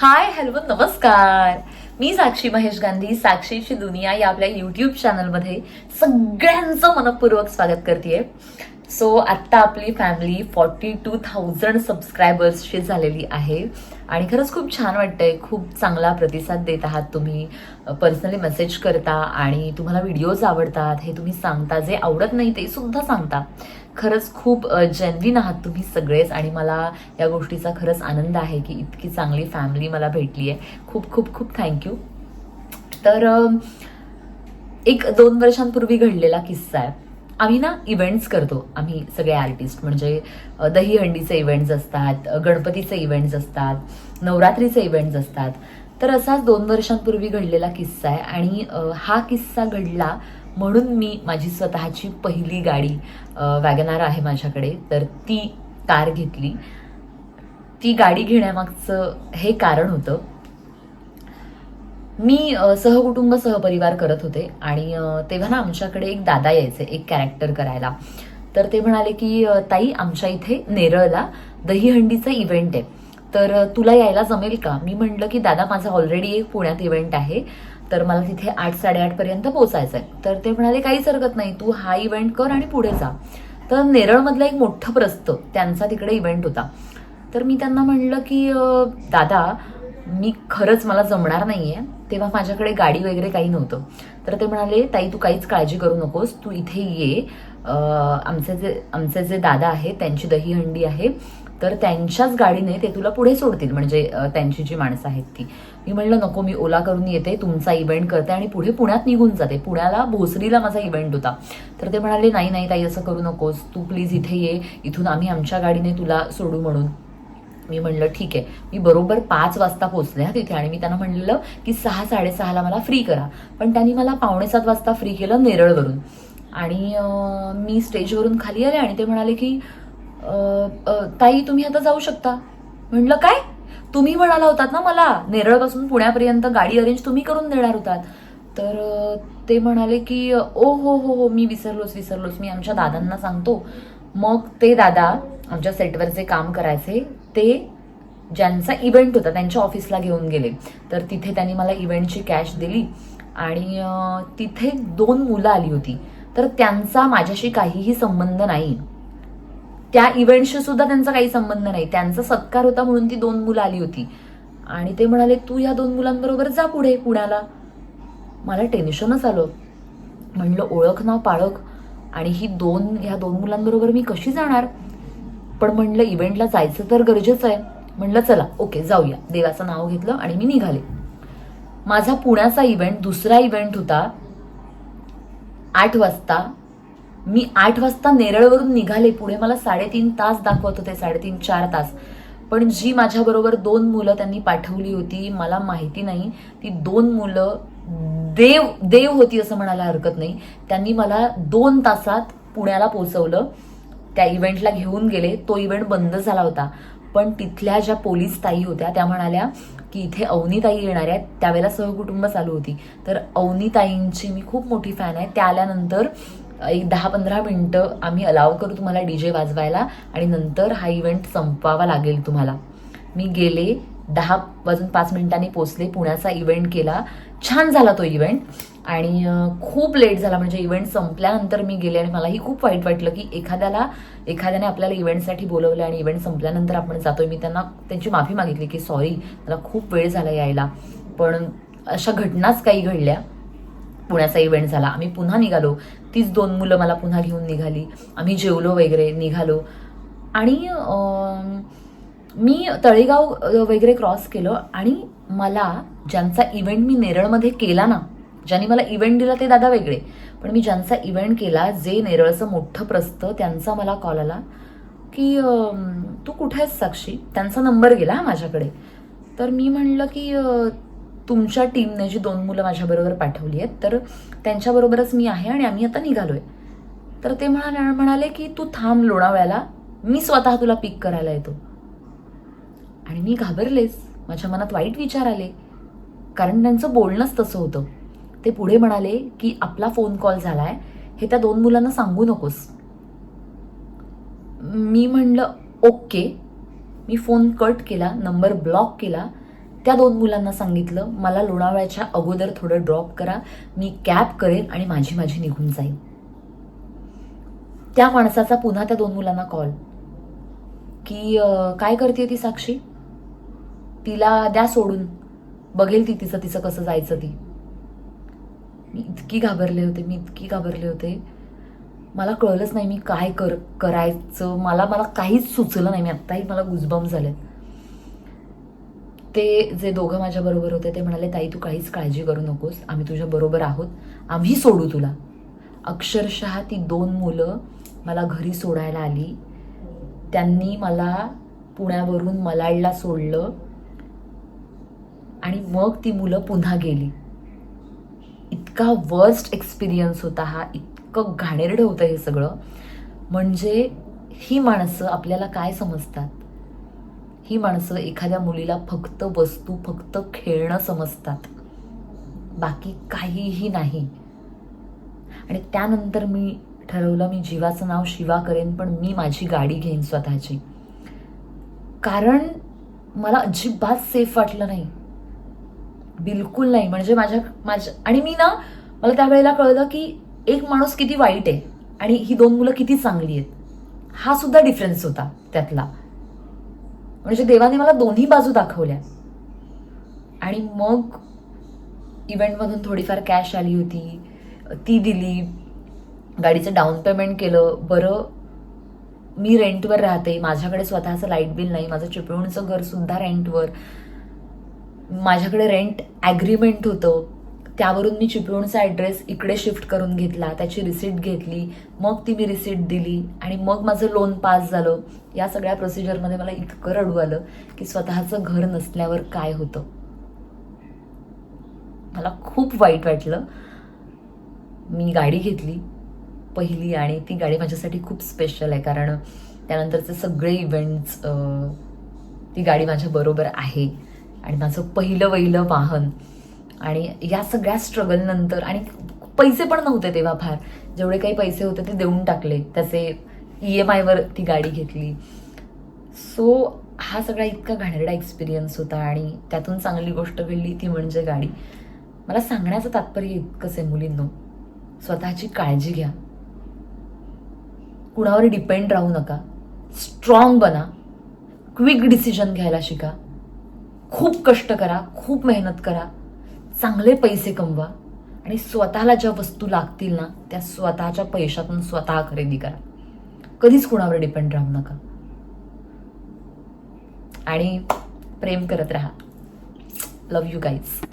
Hi hello नमस्कार. मी साक्षी महेश गांधी साक्षीची दुनिया या आपल्या युट्यूब चॅनलमध्ये सगळ्यांचं मनपूर्वक स्वागत करते सो आत्ता आपली फॅमिली फॉर्टी टू थाउजंड सबस्क्रायबर्सची झालेली आहे. आणि खरंच खूप छान वाटतंय. खूप चांगला प्रतिसाद देत आहात तुम्ही. पर्सनली मेसेज करता आणि तुम्हाला व्हिडिओज आवडतात. हे तुम्ही सांगता. जे आवडत नाही ते सुद्धा सांगता. खरंच खूप जेन्विन आहात तुम्ही सगळेच आणि मला या गोष्टीचा खरंच आनंद आहे की इतकी चांगली फॅमिली मला भेटली आहे खूप खूप खूप थँक्यू तर एक दोन वर्षांपूर्वी घडलेला किस्सा आहे. आम्ही ना इव्हेंट्स करतो. आम्ही सगळे आर्टिस्ट म्हणजे दहीहंडीचे इव्हेंट्स असतात गणपतीचे इव्हेंट्स असतात नवरात्रीचे इव्हेंट्स असतात. तर असाच दोन वर्षांपूर्वी घडलेला किस्सा आहे आणि हा किस्सा घडला म्हणून मी माझी स्वतःची पहिली गाडी वॅगनार आहे माझ्याकडे. तर ती कार घेतली. ती गाडी घेण्यामागचं हे कारण होतं. मी सहकुटुंब सहपरिवार करत होते आणि तेव्हा ना आमच्याकडे एक दादा यायचे एक कॅरेक्टर करायला. तर ते म्हणाले की ताई आमच्या इथे नेरळला दहीहंडीचा इव्हेंट आहे. तर तुला यायला जमेल का? मी म्हटलं की दादा माझा ऑलरेडी एक पुण्यात इव्हेंट आहे. तर मला तिथे आठ साडेआठपर्यंत पोचायचं पोहोचायचं आहे तर ते म्हणाले काहीच हरकत नाही तू हा इव्हेंट कर आणि पुढे जा. तर नेरळमधलं एक मोठं प्रस्त त्यांचा तिकडे इव्हेंट होता. तर मी त्यांना म्हणलं की दादा मी खरंच मला जमणार नाही आहे तेव्हा माझ्याकडे गाडी वगैरे काही नव्हतं. तर ते म्हणाले ताई तू काहीच काळजी करू नकोस तू इथे ये. आमचे जे आमचे जे दादा आहेत त्यांची दहीहंडी आहे. तर त्यांच्याच गाडीने ते तुला पुढे सोडतील म्हणजे त्यांची जी माणसं आहेत ती. मी म्हणलं नको मी ओला करून येते तुमचा इव्हेंट करते आणि पुढे पुण्यात निघून जाते. पुण्याला भोसरीला माझा इव्हेंट होता. तर ते म्हणाले नाही नाही ताई असं करू नकोस. तू प्लीज इथे ये. इथून आम्ही आमच्या गाडीने तुला सोडू म्हणून. मी म्हणलं ठीक आहे. मी बरोबर पाच वाजता पोहोचले हा तिथे. आणि मी त्यांना म्हणलेलं की सहा साडेसहाला मला फ्री करा. पण त्यांनी मला पावणे सात वाजता फ्री केलं नेरळवरून. आणि मी स्टेजवरून खाली आले आणि ते म्हणाले की ताई तुम्ही आता जाऊ शकता. म्हणलं काय? तुम्ही म्हणाला होतात ना मला नेरळपासून पुण्यापर्यंत गाडी अरेंज तुम्ही करून देणार होतात. तर ते म्हणाले की ओ हो हो हो मी विसरलोच विसरलोच मी आमच्या दादांना सांगतो. मग ते दादा आमच्या सेटवर जे काम करायचे ते ज्यांचा इव्हेंट होता त्यांच्या ऑफिसला घेऊन गेले. तर तिथे त्यांनी मला इव्हेंटची कॅश दिली आणि तिथे दोन मुलं आली होती. तर त्यांचा माझ्याशी काहीही संबंध नाही. त्या इव्हेंटशी सुद्धा त्यांचा काही संबंध नाही. त्यांचा सत्कार होता म्हणून ती दोन मुलं आली होती. आणि ते म्हणाले तू या दोन मुलांबरोबर जा पुढे पुण्याला. मला टेन्शनच आलं. म्हणलं ओळख ना पाळख. आणि ही दोन ह्या दोन मुलांबरोबर मी कशी जाणार? पण म्हणलं इव्हेंटला जायचं तर गरजेचं आहे. म्हणलं चला ओके जाऊया. देवाचं नाव घेतलं आणि मी निघाले. माझा पुण्याचा इव्हेंट दुसरा इव्हेंट होता आठ वाजता. मी आठ वाजता नेरळवरून निघाले. पुढे मला साडेतीन तास दाखवत होते साडेतीन चार तास. पण जी माझ्याबरोबर दोन मुलं त्यांनी पाठवली होती मला माहिती नाही. ती दोन मुलं देव देव होती असं म्हणायला हरकत नाही. त्यांनी मला दोन तासात पुण्याला पोचवलं त्या इव्हेंटला घेऊन गेले. तो इव्हेंट बंद झाला होता. पण तिथल्या ज्या पोलीस ताई होत्या त्या म्हणाल्या की इथे अवनीताई येणार आहेत. त्यावेळेला सहकुटुंब चालू होती. तर अवनीताईंची मी खूप मोठी फॅन आहे. त्या आल्यानंतर एक दहा पंधरा मिनटं आम्ही अलाव करू तुम्हाला डी जे वाजवायला आणि नंतर हा इव्हेंट संपवावा लागेल तुम्हाला. मी गेले दहा वाजून पाच मिनिटांनी पोचले पुण्याचा इव्हेंट केला. छान झाला तो इव्हेंट आणि खूप लेट झाला म्हणजे इव्हेंट संपल्यानंतर मी गेले आणि मलाही खूप वाईट वाटलं की एखाद्याला एखाद्याने आपल्याला इव्हेंटसाठी बोलवलं आणि इव्हेंट संपल्यानंतर आपण जातोय. मी त्यांना त्यांची माफी मागितली की सॉरी मला खूप वेळ झाला यायला. पण अशा घटनाच काही घडल्या. पुण्याचा इव्हेंट झाला. आम्ही पुन्हा निघालो. तीच दोन मुलं मला पुन्हा घेऊन निघाली. आम्ही जेवलो वगैरे निघालो. आणि मी तळेगाव वगैरे क्रॉस केलं आणि मला ज्यांचा इव्हेंट मी नेरळमध्ये केला ना ज्यांनी मला इव्हेंट दिला ते दादा वेगळे. पण मी ज्यांचा इव्हेंट केला जे नेरळचं मोठं प्रस्त त्यांचा मला कॉल आला की तू कुठे आहेस साक्षी? त्यांचा नंबर गेला हा माझ्याकडे. तर मी म्हणलं की तुमच्या टीमने जी दोन मुलं माझ्याबरोबर पाठवली आहेत तर त्यांच्याबरोबरच मी आहे आणि आम्ही आता निघालो आहे तर ते म्हणाले म्हणाले की तू थांब लोणावळ्याला मी स्वतः तुला पिक करायला येतो. आणि मी घाबरलेच. माझ्या मनात वाईट विचार आले. कारण त्यांचं बोलणंच तसं होतं. ते पुढे म्हणाले की आपला फोन कॉल झाला आहे हे त्या दोन मुलांना सांगू नकोस. मी म्हणलं ओके. मी फोन कट केला नंबर ब्लॉक केला. त्या दोन मुलांना सांगितलं मला लोणावळ्याच्या अगोदर थोडं ड्रॉप करा मी कॅब करेन आणि माझी माझी निघून जाईल त्या माणसाचा पुन्हा त्या दोन मुलांना कॉल की काय करते ती साक्षी? तिला द्या सोडून. बघेल ती तिचं तिचं कसं जायचं ती. मी इतकी घाबरले होते मी इतकी घाबरले होते. मला कळलंच नाही मी काय कर करायचं. मला मला काहीच सुचलं नाही. मी आत्ताही मला गुजबम झाले ते जे दोघं माझ्या बरोबर होते ते म्हणाले ताई तू काहीच काळजी करू नकोस. आम्ही तुझ्या बरोबर आहोत. आम्ही सोडू तुला. अक्षरशः ती दोन मुलं मला घरी सोडायला आली. त्यांनी मला पुण्यावरून मलाडला सोडलं. आणि मग ती मुलं पुन्हा गेली. इतका वर्स्ट एक्सपिरियन्स होता हा. इतकं घाणेरडं होतं हे सगळं. म्हणजे ही माणसं आपल्याला काय समजतात? ही माणसं एखाद्या मुलीला फक्त वस्तू फक्त खेळणं समजतात. बाकी काहीही नाही. आणि त्यानंतर मी ठरवलं मी जीवाचं नाव शिवा करेन पण मी माझी गाडी घेईन स्वतःची. कारण मला अजिबात सेफ वाटलं नाही. बिलकुल नाही. म्हणजे माझ्या माझ्या आणि मी ना मला त्यावेळेला कळलं की एक माणूस किती वाईट आहे आणि ही दोन मुलं किती चांगली आहेत. हा सुद्धा डिफरन्स होता त्यातला. म्हणजे देवाने मला दोन्ही बाजू दाखवल्या. आणि मग इव्हेंटमधून थोडीफार कॅश आली होती. ती दिली. गाडीचं डाऊन पेमेंट केलं. बरं मी रेंटवर राहते. माझ्याकडे स्वतःचं लाइट बिल नाही. माझं चिपळूणचं घरसुद्धा रेंटवर माझ्याकडे रेंट ॲग्रीमेंट होतं. त्यावरून मी चिपळूणचा ॲड्रेस इकडे शिफ्ट करून घेतला. त्याची रिसिट घेतली. मग ती मी रिसिट दिली आणि मग माझं लोन पास झालं. या सगळ्या प्रोसिजरमध्ये मला इतकं रडू आलं की स्वतःचं घर नसल्यावर काय होतं? मला खूप वाईट वाटलं. मी गाडी घेतली पहिली आणि ती गाडी माझ्यासाठी खूप स्पेशल आहे. कारण त्यानंतरचे सगळे इव्हेंट्स ती गाडी माझ्या बरोबर आहे. आणि माझं पहिलं वहिलं वाहन आणि या सगळ्या स्ट्रगल नंतर आणि पैसे पण नव्हते तेव्हा फार. जेवढे काही पैसे होते ते देऊन टाकले. त्याचे ई एम आयवर ती गाडी घेतली. सो हा सगळा इतका घाणेरडा एक्सपिरियन्स होता आणि त्यातून चांगली गोष्ट घडली ती म्हणजे गाडी. मला सांगण्याचं तात्पर्य इतकंच आहे मुलींनो. स्वतःची काळजी घ्या. कुणावर डिपेंड राहू नका. स्ट्रॉंग बना. क्विक डिसिजन घ्यायला शिका. खूप कष्ट करा खूप मेहनत करा. चांगले पैसे कमवा आणि स्वतःला ज्या वस्तू लागतील ना त्या स्वतःच्या पैशातून स्वतः खरेदी करा. कधीच कुणावर डिपेंड राहू नका. आणि प्रेम करत राहा. लव यू गाईज